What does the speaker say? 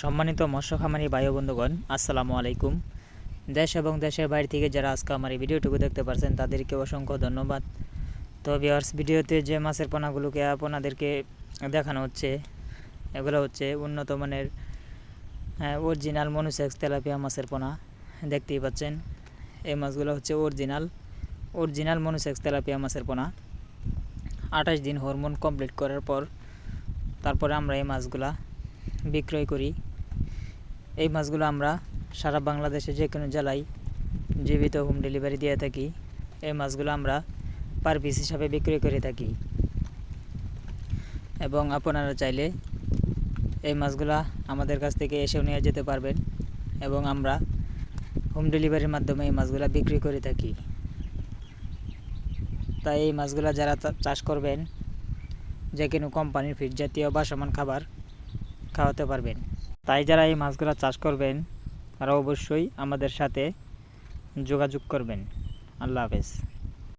সম্মানিত মৎস্য খামারি ও বন্ধুগণ, আসসালামু আলাইকুম। দেশ এবং দেশের বাইরে থেকে যারা আজকে আমার এই ভিডিওটুকু দেখতে পারছেন, তাদেরকে অসংখ্য ধন্যবাদ। তো ভিওয়ার্স ভিডিওতে যে মাছের পোনাগুলোকে আপনাদেরকে দেখানো হচ্ছে, এগুলো হচ্ছে উন্নত মানের অরিজিনাল মনুসেক্স তেলাপিয়া মাছের পোনা। দেখতেই পাচ্ছেন, এই মাছগুলো হচ্ছে অরিজিনাল অরিজিনাল মনুসেক্স তেলাপিয়া মাছের পোনা। আঠাশ দিন হরমোন কমপ্লিট করার পর, তারপরে আমরা এই মাছগুলা বিক্রয় করি। এই মাছগুলো আমরা সারা বাংলাদেশে যে কোনো জেলায় জীবিত হোম ডেলিভারি দিয়ে থাকি। এই মাছগুলো আমরা পার পিস হিসাবে বিক্রয় করে থাকি। এবং আপনারা চাইলে এই মাছগুলা আমাদের কাছ থেকে এসেও নিয়ে যেতে পারবেন এবং আমরা হোম ডেলিভারির মাধ্যমে এই মাছগুলা বিক্রি করে থাকি। তাই এই মাছগুলা যারা চাষ করবেন, যে কোনো কোম্পানির ফিড জাতীয় বা সমান খাবার খাওয়াতে পারবেন। তাই যারা এই মাছগুলো চাষ করবেন, তারা অবশ্যই আমাদের সাথে যোগাযোগ করবেন। আল্লাহ হাফেজ।